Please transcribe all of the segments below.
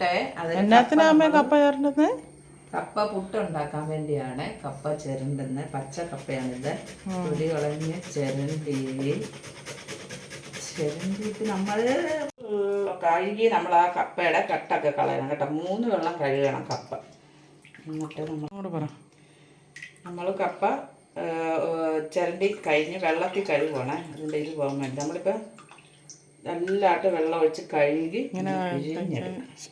പുട്ട് കപ്പ ചേർന്നത് കപ്പ പുട്ട് ഉണ്ടാക്കാൻ വേണ്ടിയാണ് കപ്പ ചിരണ്ടുന്നത് പച്ച കപ്പയാണിത്. തൊലി ഉളഞ്ഞ് ചിരണ്ടി. ചിരണ്ടിയിട്ട് നമ്മൾ കഴുകി നമ്മൾ ആ കപ്പയുടെ കട്ടൊക്കെ കളയണം കേട്ടോ. മൂന്ന് വെള്ളം കഴുകണം കപ്പ. എന്നിട്ട് അങ്ങോട്ട് പറ. നമ്മൾ കപ്പ ചിരണ്ടി കഴിഞ്ഞ് വെള്ളത്തിൽ കഴുകണേ അതിന്റെ ഇത് പോകാൻ വേണ്ടി. നമ്മളിപ്പോൾ നല്ലതായിട്ട് വെള്ളം ഒഴിച്ച് കഴുകി ഇങ്ങനെ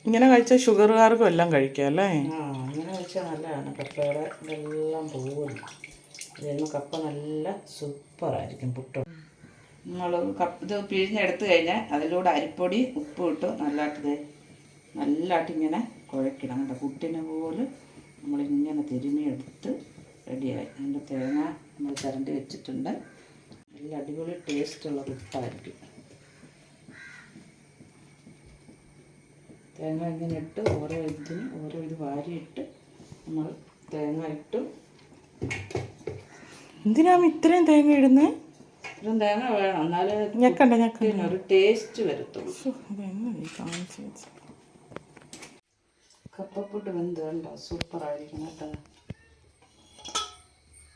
ഇങ്ങനെ കഴിച്ചാൽ ഷുഗറുകാർക്കും എല്ലാം കഴിക്കാം അല്ലേ? ആ ഇങ്ങനെ കഴിച്ചാൽ നല്ലതാണ്. കപ്പയുടെ വെള്ളം പോകുന്നു ഇതിന് കപ്പ നല്ല സൂപ്പറായിരിക്കും പുട്ട്. നമ്മൾ കപ്പ ഇത് പിഴിഞ്ഞെടുത്ത് കഴിഞ്ഞാൽ അതിലൂടെ അരിപ്പൊടി ഉപ്പ് ഇട്ട് നല്ലതായിട്ട് നല്ലതായിട്ട് ഇങ്ങനെ കുഴക്കണം കേട്ടോ. കുട്ടിനെ പോലും നമ്മളിങ്ങനെ തിരുമിയെടുത്ത് റെഡിയായി. അതിന്റെ തേങ്ങ നമ്മൾ ചിരണ്ടി വെച്ചിട്ടുണ്ട്. നല്ല അടിപൊളി ടേസ്റ്റുള്ള പുട്ടായിരിക്കും. തേങ്ങ ഇങ്ങനെ ഇട്ട് ഓരോ ഇതിന് ഓരോ ഇത് വാരിയിട്ട് നമ്മൾ തേങ്ങ ഇട്ട്. എന്തിനാ ഇത്രയും തേങ്ങ ഇടുന്നേ? ഇത്രയും തേങ്ങ വേണം. എന്നാലേ ഞെക്കണ്ട ഞെക്കണ്ട. പുട്ടിനൊരു ടേസ്റ്റ് വരത്തുള്ളൂ? കപ്പപ്പുട്ട് വെന്ത് കണ്ടോ? സൂപ്പറായിരിക്കണം കേട്ടോ.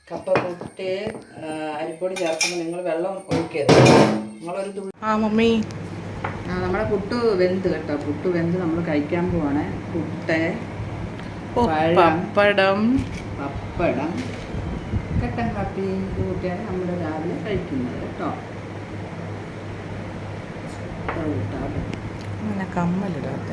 കപ്പപ്പുട്ട് അരിപ്പൊടി ചേർക്കുമ്പോൾ നിങ്ങൾ വെള്ളം ഒഴിക്കരുത്. നിങ്ങളൊരു ആ മമ്മി. നമ്മുടെ പുട്ട് വെന്ത് കേട്ടോ. പുട്ട് വെന്ത് നമ്മൾ കഴിക്കാൻ പോവാണ്. പുട്ട് പപ്പടം. പപ്പടം കട്ടൻ കാപ്പി കൂട്ടിയാണ് നമ്മൾ രാവിലെ കഴിക്കുന്നത് കേട്ടോ. അങ്ങനെ കമ്മലിടാത്ത.